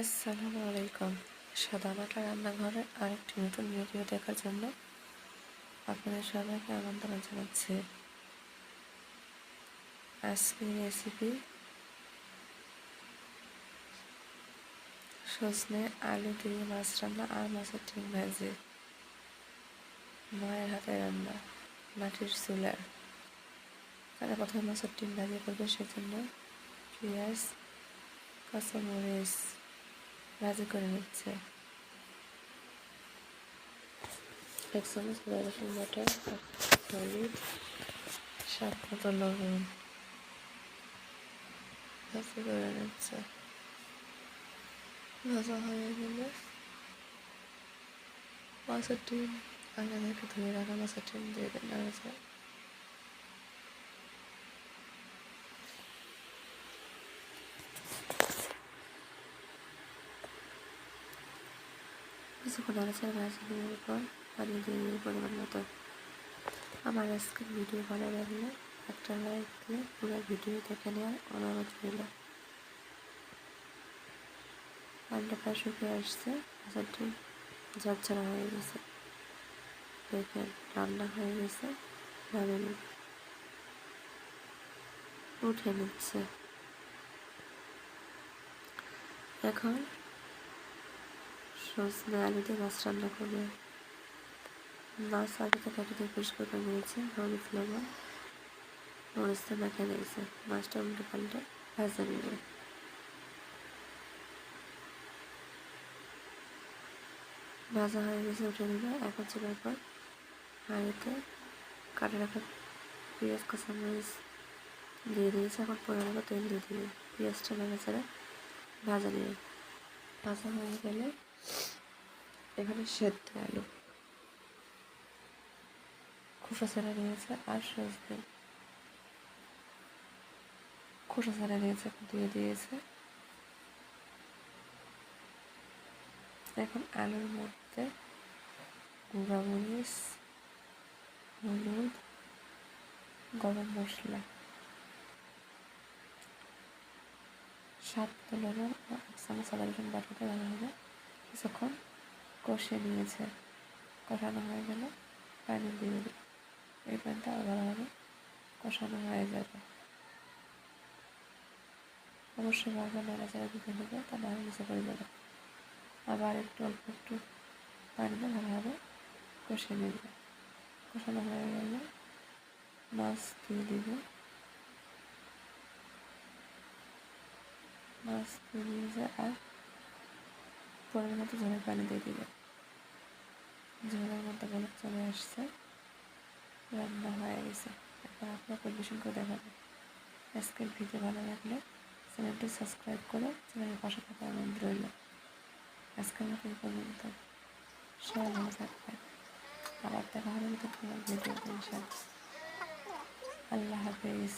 আসসালামু আলাইকুম। সাদামাটা রান্নাঘরে আরেকটি নতুন ভিডিও দেখার জন্য আপনাদের সবাইকে আমন্ত্রণ জানাচ্ছি। আজকের রেসিপি সজনে আলু দিয়ে মাছ রান্না আর মাছের ডিম ভাজি। মায়ের হাতে রান্না, মাটির চুলার। তারা প্রথমে মাছের ডিম ভাজি করবে, সেজন্য পেঁয়াজ, কাঁচামরিচ ভাজি করে নিচ্ছে। এক চামচ রসুন করে নিচ্ছে। ভাজা হয়ে গেলে মাছের ডিম, আগে ধুয়ে রাখা মাছের ডিম দিয়ে নাড়া কিছুক্ষণ নাড়াচাড়া ভাজি দেওয়ার পর পানি দিয়ে পরিমাণ মতো আমার আজকের ভিডিও ভালো লাগলে একটা লাইক দিয়ে পুরো ভিডিও দেখে নেওয়ার অনুরোধ রইল। পানিটা প্রায় শুকিয়ে আসছে ভাজাটি ঝরঝরা হয়ে গেছে। দেখেন রান্না হয়ে গেছে নামে উঠে নিচ্ছে। এখন সজনে আলু দিয়ে মাছ রান্না করবে। মাছ আগে থেকে আগে দিয়ে পরিষ্কার করে নিয়েছে, হলুদ, লবণ, মরিচটা মেখে নিয়েছে। মাছটা উল্টে পাল্টে ভাজা নেবে। ভাজা হয়ে গেছে, উঠে নেবে। এখন চুলার পর হাঁড়িতে কাটে রাখা পেঁয়াজ, কাঁচামরিচ দিয়ে দিয়েছে। এখন পরিমাণ তেল দিয়ে দিবে। পেঁয়াজটা নেড়ে চেড়ে ভাজা নিয়ে ভাজা হয়ে গেলে এখানে সেদ্ধ আলু। খোসা ছাড়া নিয়েছে আর সজনে। খোসা ছাড়া নিয়েছে, দিয়ে দিয়েছে। এখন আলুর মধ্যে গুঁড়া মরিচ হলুদ, গরম মশলা সাত লবণ এক চামচ আদা রসুন বাটাতে দেওয়া হবে। কিছুক্ষণ কষে নিয়েছে, কষানো হয়ে গেলে পানি দিয়ে দিল। এই পানিটা ভালোভাবে কষানো হয়ে যাবে। অবশ্যই ভাবে নাড়াচাড়া দিতে হবে তা না নিচে করে যাবে। আবার একটু অল্প একটু পানি দিয়ে ভালোভাবে কষে নেবে। কষানো হয়ে গেলে মাছ দিয়ে দিব। মাছ দিয়ে দিয়েছে আর পরিমাণ মতো ঝোলের পানি দিয়ে দিবে। ঝোলের মতো বলক চলে আসছে। রান্না হয়ে গেছে। এখন আপনার পরিবেশন করে দেখাবেন আজকের ভিডিও ভালো লাগলে চ্যানেলটি সাবস্ক্রাইব করে চ্যানেলের পাশে থাকা আনন্দ রইল আজকের মতো পর্যন্ত। সবাই ভালো থাকবেন। আবার দেখা হবে তো ভিডিও আল্লাহ হাফেজ।